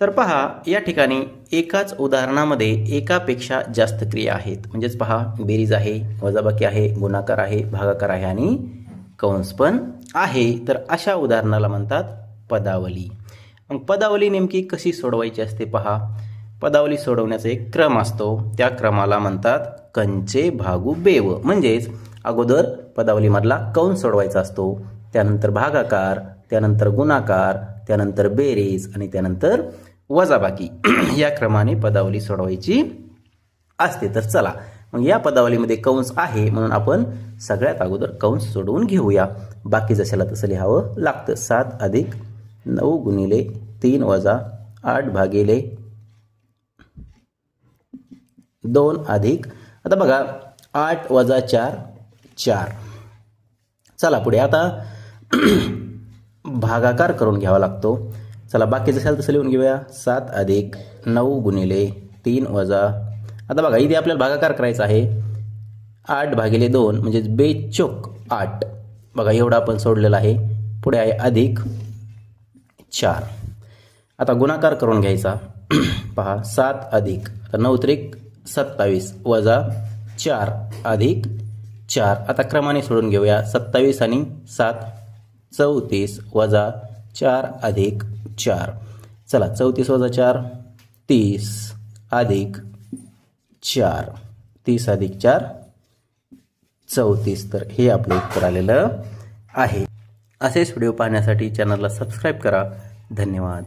तर पहा या ठिकाणी एकाच उदाहरणामध्ये एकापेक्षा जास्त क्रिया आहेत. म्हणजेच पहा बेरीज आहे वजाबाकी आहे गुणाकार आहे भागाकार आहे आणि कंस पण आहे. तर अशा उदाहरणाला म्हणतात पदावली. मग पदावली नेमकी कशी सोडवायची असते पहा. पदावली सोडवण्याचा एक क्रम असतो. त्या क्रमाला म्हणतात कंचे भागू बेव. म्हणजेच अगोदर पदावलीमधला कंस सोडवायचा असतो. त्यानंतर भागाकार त्यानंतर गुणाकार त्यानंतर बेरीज आणि त्यानंतर वजाबाकी. या क्रमाने पदावली सोडवायची असते. तर चला मग या पदावलीमध्ये कंस आहे म्हणून आपण सगळ्यात अगोदर कंस सोडवून घेऊया. बाकी जशाला तसं लिहावं लागतं. सात अधिक नऊ गुणिले तीन वजा आठ भागिले दोन अधिक आता बघा आठ वजा चार चार. चला पुढे. आता भागाकार करून घ्यावा लागतो. चला बाकीचं असेल तसं लिहून घेऊया. सात अधिक नऊ गुणिले तीन वजा आता बघा इथे आपल्याला भागाकार करायचा आहे. आठ भागिले दोन म्हणजेच बेचोक आठ. बघा एवढा आपण सोडलेला आहे. पुढे आहे अधिक चार. आता गुणाकार करून घ्यायचा. पहा सात अधिक आता नऊ त्रिक सत्तावीस वजा चार अधिक चार. आता क्रमाने सोडून घेऊया. सत्तावीस आणि सात चौतीस वजा चार अधिक चार. चला चौतीस वजा चार तीस अधिक चार. तीस अधिक चार चौतीस. तर हे आपलं उत्तर आलेलं आहे. असेच व्हिडिओ पाहण्यासाठी चॅनलला सबस्क्राईब करा. धन्यवाद.